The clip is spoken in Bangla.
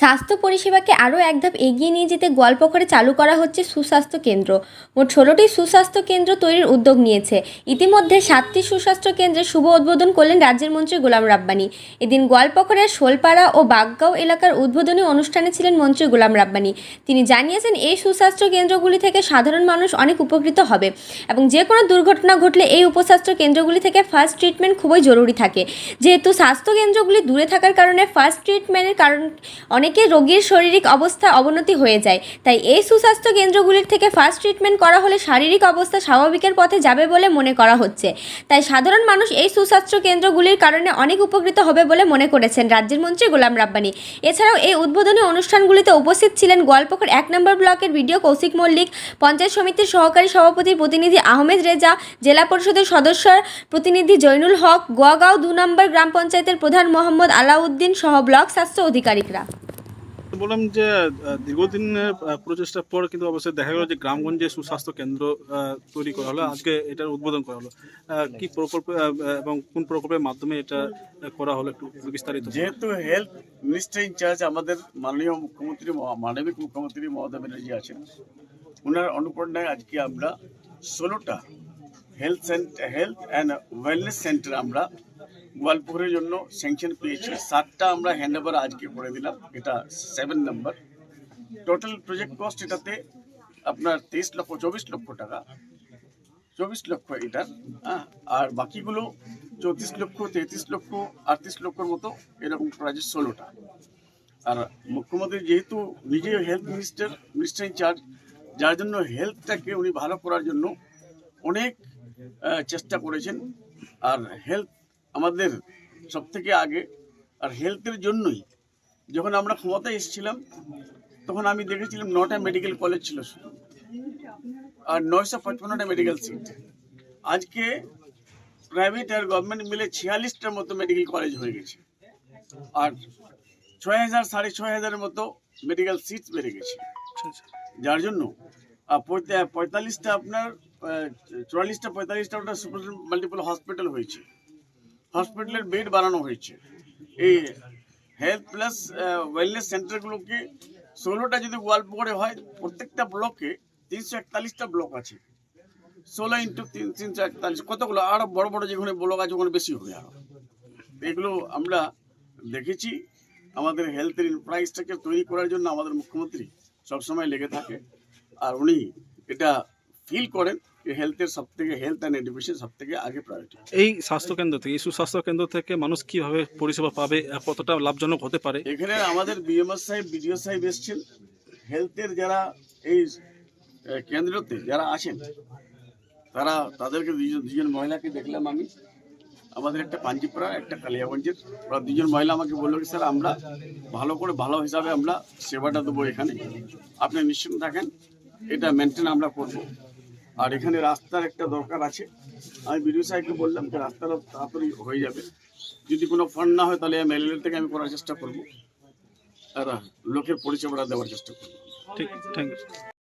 স্বাস্থ্য পরিষেবাকে আরও এক ধাপ এগিয়ে নিয়ে যেতে গোয়ালপুকুরে চালু করা হচ্ছে সুস্বাস্থ্য কেন্দ্র। মোট ষোলোটি সুস্বাস্থ্য কেন্দ্র তৈরির উদ্যোগ নিয়েছে। ইতিমধ্যে সাতটি সুস্বাস্থ্য কেন্দ্রের শুভ উদ্বোধন করলেন রাজ্যের মন্ত্রী গোলাম রাব্বানি। এদিন গোয়ালপুকুরের শোলপাড়া ও বাগগাঁও এলাকার উদ্বোধনী অনুষ্ঠানে ছিলেন মন্ত্রী গোলাম রাব্বানি। তিনি জানিয়েছেন, এই সুস্বাস্থ্য কেন্দ্রগুলি থেকে সাধারণ মানুষ অনেক উপকৃত হবে এবং যে কোনো দুর্ঘটনা ঘটলে এই উপস্বাস্থ্য কেন্দ্রগুলি থেকে ফার্স্ট ট্রিটমেন্ট খুবই জরুরি থাকে। যেহেতু স্বাস্থ্য কেন্দ্রগুলি দূরে থাকার কারণে ফার্স্ট ট্রিটমেন্টের কারণ অনেকে রোগীর শারীরিক অবস্থা অবনতি হয়ে যায়। তাই এই সুস্বাস্থ্য কেন্দ্রগুলির থেকে ফার্স্ট ট্রিটমেন্ট করা হলে শারীরিক অবস্থা স্বাভাবিকের পথে যাবে বলে মনে করা হচ্ছে। তাই সাধারণ মানুষ এই সুস্বাস্থ্য কেন্দ্রগুলির কারণে অনেক উপকৃত হবে বলে মনে করেছেন রাজ্যের মন্ত্রী গোলাম রাব্বানি। এছাড়াও এই উদ্বোধনী অনুষ্ঠানগুলিতে উপস্থিত ছিলেন গোয়ালপুকুর এক নম্বর ব্লকের ভিডিও কৌশিক মল্লিক, পঞ্চায়েত সমিতির সহকারী সভাপতির প্রতিনিধি আহমেদ রেজা, জেলা পরিষদের সদস্য প্রতিনিধি জৈনুল হক, গোয়াগাঁও দু নম্বর গ্রাম পঞ্চায়েতের প্রধান মোহাম্মদ আলাউদ্দিন সহ ব্লক স্বাস্থ্য আধিকারিকরা বললাম যে দীর্ঘদিনের প্রচেষ্টার পর কিন্তু অবশ্যই দেখা গেল যে গ্রামগঞ্জে সুস্বাস্থ্য কেন্দ্র তৈরি করা হলো। আজকে এটার উদ্বোধন করা হলো। কি প্রকল্প এবং কোন প্রকল্পের মাধ্যমে এটা করা হলো একটু বিস্তারিত? যেহেতু হেলথ মিনিস্টার ইনচার্জ আমাদের মাননীয় মুখ্যমন্ত্রী মানবিক মুখ্যমন্ত্রী মমতা ব্যানার্জি আছেন। ওনার অনুপ্রেরণায় আজকে আমরা ষোলোটা health centre health and wellness centre আমরা গোয়ালপুরের জন্য স্যাংশন পেয়েছি। সাতটা আমরা হ্যান্ড ওভার আজকে করে দিলাম। এটা seven number total project cost এটাতে আপনার তেইশ লক্ষ, চব্বিশ লক্ষ টাকা। চব্বিশ লক্ষ এটার হ্যাঁ? আর বাকিগুলো চৌত্রিশ লক্ষ, তেত্রিশ লক্ষ, আটত্রিশ লক্ষর মতো এরকম প্রাইজের ষোলোটা। আর মুখ্যমন্ত্রী যেহেতু নিজে হেলথ মিনিস্টার মিনিস্টার ইনচার্জ যার জন্য হেলথটাকে উনি ভালো করার জন্য অনেক চেষ্টা করেছেন। আর হেলথ আমাদের সব থেকে আগে আর হেলথের জন্যই যখন আমরা ক্ষমতায় এসেছিলাম, তখন আমি দেখেছিলাম নটা মেডিকেল কলেজ ছিল আর নয়শো পঁচপন্নটা মেডিকেল সিট। আজকে প্রাইভেট আর গভর্নমেন্ট মিলে ছিয়াল্লিশটার মতো মেডিকেল কলেজ হয়ে গেছে। আর ছয় হাজার, সাড়ে ছয় হাজারের মতো মেডিকেল সিট বেড়ে গেছে। যার জন্য পঁয়তাল্লিশটা আপনার চুয়াল্লিশটা, পঁয়তাল্লিশটা ওটা সুপার মাল্টিপল হসপিটাল হয়েছে। হসপিটালের বেড বানানো হয়েছে। এই হেলথ প্লাস ওয়েলনেস সেন্টারগুলোকে ষোলোটা যদি গোয়ালপুরে হয়, প্রত্যেকটা ব্লকে তিনশো একতাল্লিশটা ব্লক আছে। ষোলো ইন্টু তিন, তিনশো একতাল্লিশ, কতগুলো? আরও বড় বড় যেখানে ব্লক আছে, ওখানে বেশি হবে আরও এগুলো আমরা দেখেছি। আমাদের হেলথের ইনফ্রাস্ট্রাকচার তৈরি করার জন্য আমাদের মুখ্যমন্ত্রী সবসময় লেগে থাকে। আর উনি এটা ফিল করেন। হেলথের সব থেকে হেলথ অ্যান্ড এডুকেশন সব থেকে আগে প্রায়োরিটি এই স্বাস্থ্য কেন্দ্র থেকে এই সুস্বাস্থ্য কেন্দ্র থেকে মানুষ কীভাবে পরিষেবা পাবে কতটা লাভজনক হতে পারে? এখানে আমাদের বিএমএস সাহেব বিডিও সাহেব এসছেন। হেলথের যারা এই কেন্দ্রতে যারা আছেন তারা তাদেরকে দুজন দুজন মহিলাকে দেখলাম আমি। আমাদের একটা পাঞ্জিপাড়া একটা কালিয়াগঞ্জের। ওরা দুজন মহিলা আমাকে বলল কি স্যার আমরা ভালো করে ভালো হিসাবে আমরা সেবাটা দেবো এখানে। আপনি নিশ্চিন্ত থাকেন এটা মেনটেন আমরা করব। আর এখানে রাস্তার একটা দরকার আছে। আমি বিডিও সাহেবকে বললাম যে রাস্তাটা তাড়াতাড়ি হয়ে যাবে। যদি কোনো ফান্ড না হয় তাহলে এমএলএ থেকে আমি করার চেষ্টা করব। আর লোকের পরিষেবাটা দেওয়ার চেষ্টা করব। ঠিক, থ্যাংক ইউ।